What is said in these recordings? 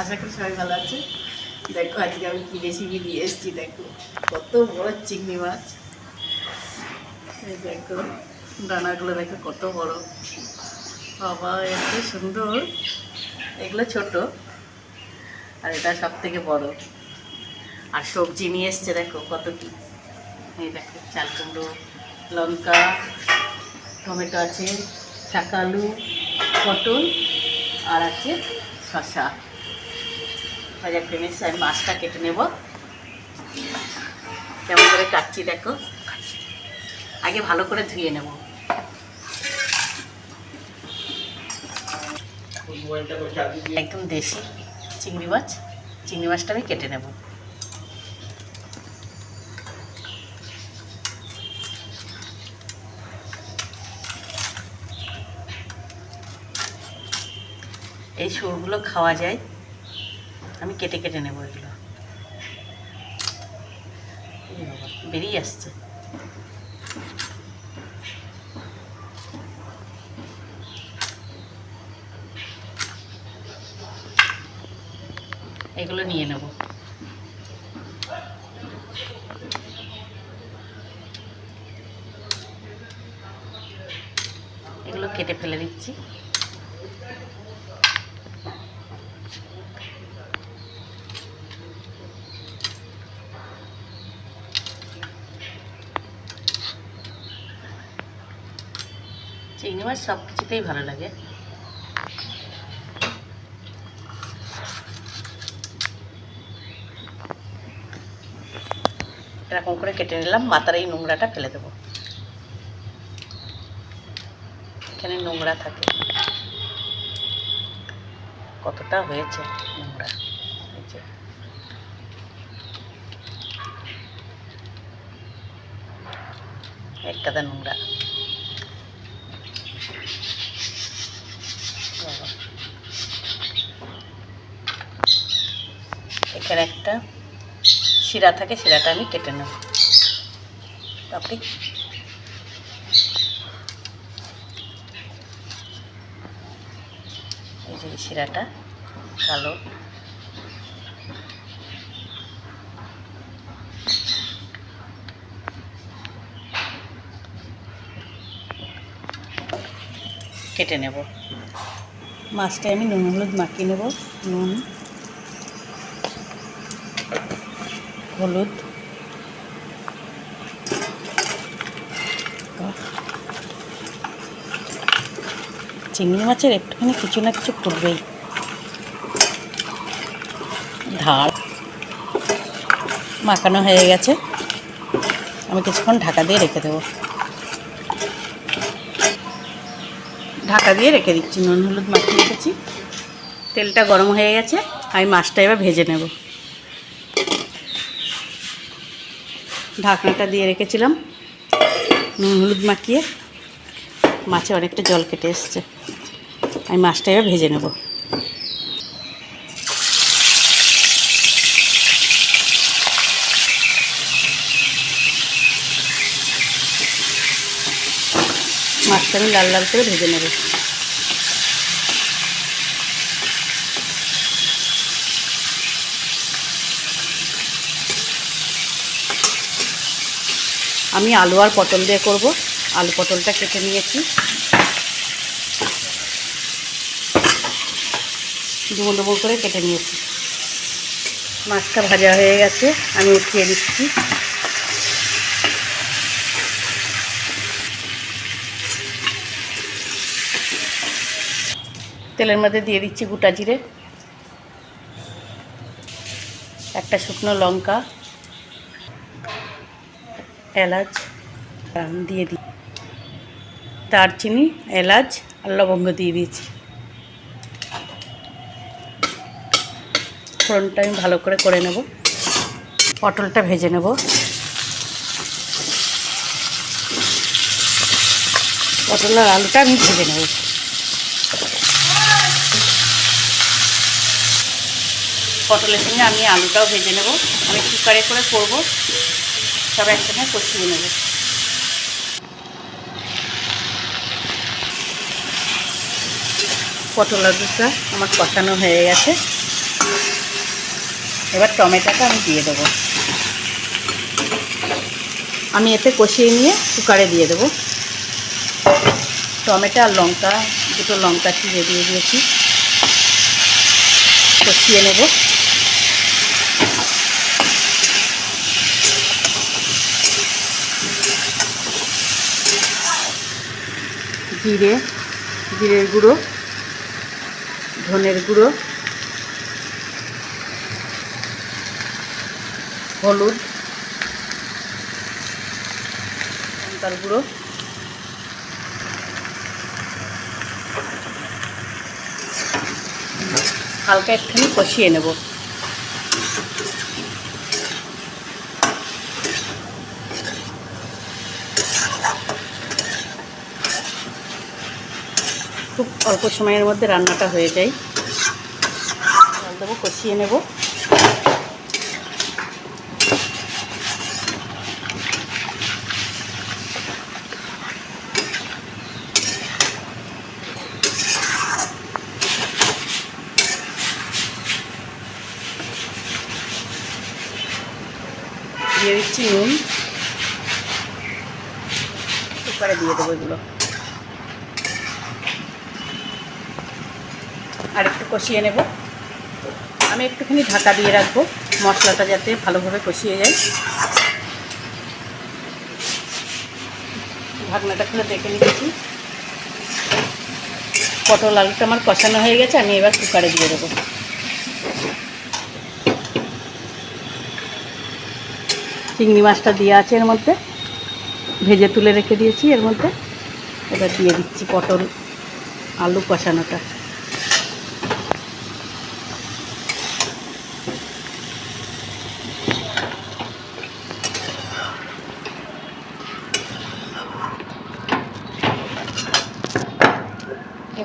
আশা করি সবাই ভালো আছে। দেখো, আজকে আমি কি রেসিপি নিয়ে এসেছি, দেখো। কত বড় চিংড়ি মাছ। দেখো ডানাগুলো দেখো কত বড়। বাবা, এত সুন্দর। এগুলো ছোট, আর এটা সব থেকে বড়। আর সবজি নিয়ে এসছে, দেখো, কত কি। এই দেখো, চাল কুমড়ো, লঙ্কা, টমেটো আছে, শাকা আলু, পটল, আর আছে শশা ভাজা নিচ্ছি আমি মাছটা কেটে নেব। কেমন করে কাটছি দেখো। আগে ভালো করে ধুয়ে নেব। একদম দেশি চিংড়ি মাছ। চিংড়ি মাছটা আমি কেটে নেব। এই সুরগুলো খাওয়া যায়। আমি কেটে কেটে নেব এগুলো। বেরিয়ে আসছে। এগুলো নিয়ে নেব। এগুলো কেটে ফেলে দিচ্ছি। চিংড়ি মাছ সব কিছুতেই ভালো লাগে এরকম করে কেটে নিলাম, মাথার এই নোংরাটা ফেলে দেবো এখানে নোংরা থাকে কতটা হয়েছে নোংরা যে। এক কাদা নোংরা। এখানে একটা শিরা থাকে শিরাটা আমি কেটে নেব। তারপরে এই যে শিরাটা কালো। কেটে নেব। মাছটা আমি নুন, হলুদ মাখিয়ে নেব। নুন, হলুদ। চিংড়ি মাছের একটুখানি কিছু না কিছু করবেই। ধার মাখানো হয়ে গেছে। আমি কিছুক্ষণ ঢাকা দিয়ে রেখে দেবো। ঢাকা দিয়ে রেখে দিচ্ছি, নুন, হলুদ মাখিয়ে রেখেছি। তেলটা গরম হয়ে গেছে, আমি মাছটা এবার ভেজে নেব। ঢাকনাটা দিয়ে রেখেছিলাম, নুন, হলুদ মাখিয়ে। মাছে অনেকটা জল কেটে এসছে, আমি মাছটা এবার ভেজে নেব। মাছটা আমি লাল লাল করে ভেজে নেব। আমি আলু আর পটল দিয়ে করব। আলু পটলটা কেটে নিয়েছি। ডুমো ডুমো করে কেটে নিয়েছি। মাছটা ভাজা হয়ে গেছে, আমি উঠিয়ে দিচ্ছি তেলের মধ্যে দিয়ে দিচ্ছি গোটা জিরে, একটা শুকনো লঙ্কা, এলাচ দিয়ে দিই দারচিনি, এলাচ আর লবঙ্গ দিয়ে দিয়েছি। ফোড়নটা আমি ভালো করে করে নেব, পটলটা ভেজে নেব। পটল আর আলুটা আমি ভেজে নেব। পটলের সঙ্গে আমি আলুটাও ভেজে নেব। আমি কুকারে করে করব। সব একসঙ্গে কষিয়ে নেব। পটল আলুটা আমার কষানো হয়ে গেছে। এবার টমেটোটা আমি দিয়ে দেবো। আমি এতে কষিয়ে নিয়ে কুকারে দিয়ে দেবো। টমেটো আর লঙ্কা, দুটো লঙ্কা চিড়ে দিয়ে দিয়েছি। কষিয়ে নেব। জিরে জিরের গুঁড়ো ধনের গুঁড়ো হলুদ লঙ্কার গুঁড়ো হালকা একটুখানি কষিয়ে নেব। অল্প সময়ের মধ্যে রান্নাটা হয়ে যায়। জল দেবো, কষিয়ে নেব। দিয়ে দিচ্ছি নুন। কুকারে দিয়ে দেবো এগুলো। আর একটু কষিয়ে নেব। আমি একটুখানি ঢাকা দিয়ে রাখব, মশলাটা যাতে ভালোভাবে কষিয়ে যায়। ঢাকনাটা খুলে দেখে নিচ্ছি। পটল আলুটা আমার কষানো হয়ে গেছে, আমি এবার কুকারে দিয়ে দেবো। চিংড়ি মাছটা দিয়ে আছে এর মধ্যে। ভেজে তুলে রেখে দিয়েছি এর মধ্যে। এবার দিয়ে দিচ্ছি পটল আলু কষানোটা।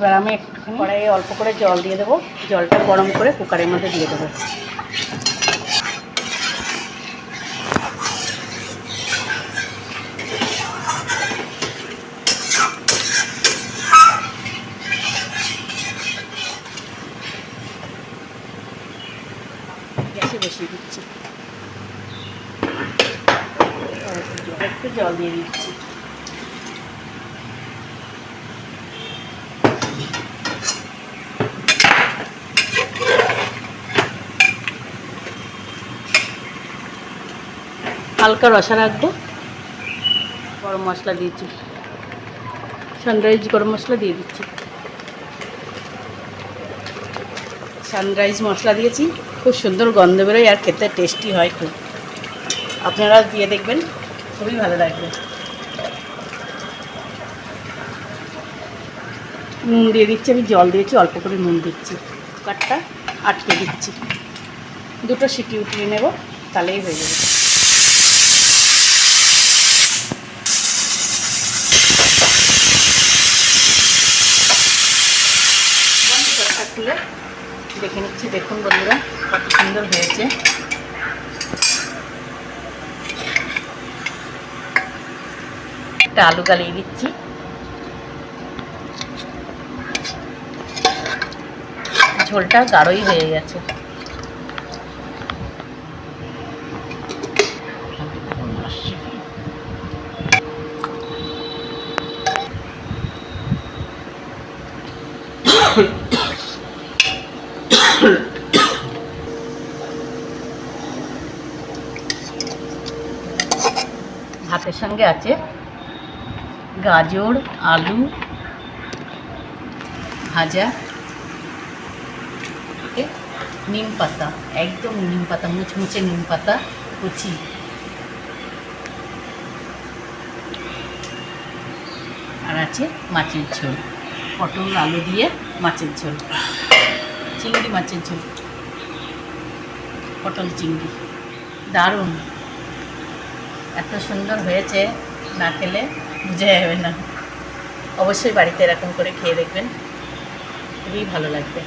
এবার আমি একটুখানি কড়াইয়ে অল্প করে জল দিয়ে দেবো। জলটা গরম করে কুকারের মধ্যে দিয়ে দেবো। দিচ্ছি। একটু জল দিয়ে দিচ্ছি। হালকা রসা রাখব। গরম মশলা দিয়েছি। সানরাইজ গরম মশলা দিয়ে দিচ্ছি। সানরাইজ মশলা দিয়েছি। খুব সুন্দর গন্ধ বেরোয় আর খেতে টেস্টি হয় খুব। আপনারা দিয়ে দেখবেন, খুবই ভালো লাগবে। নুন দিয়ে দিচ্ছি, আমি জল দিয়েছি, অল্প করে নুন দিচ্ছি। কুকারটা আটকে দিচ্ছি। দুটো সিটি উঠিয়ে নেব, তাহলেই হয়ে যাবে কুকারটা খুলে দেখে নিচ্ছি দেখুন বন্ধুরা কত সুন্দর হয়েছে। একটা আলু গালিয়ে দিচ্ছি। ঝোলটা গাঢ়ই হয়ে গেছে। সঙ্গে আছে গাজর, আলু, ভাজা নিম পাতা, একদম নিম পাতা, মুচমুচে নিম পাতা, কুচি। আর আছে মাছের ঝোল, পটল, আলু দিয়ে মাছের ঝোল, চিংড়ি মাছের ঝোল, পটল চিংড়ি, দারুণ। এত সুন্দর হয়েছে না খেলে বুঝে যাবে না। অবশ্যই বাড়িতে এরকম করে খেয়ে দেখবেন। খুবই ভালো লাগবে।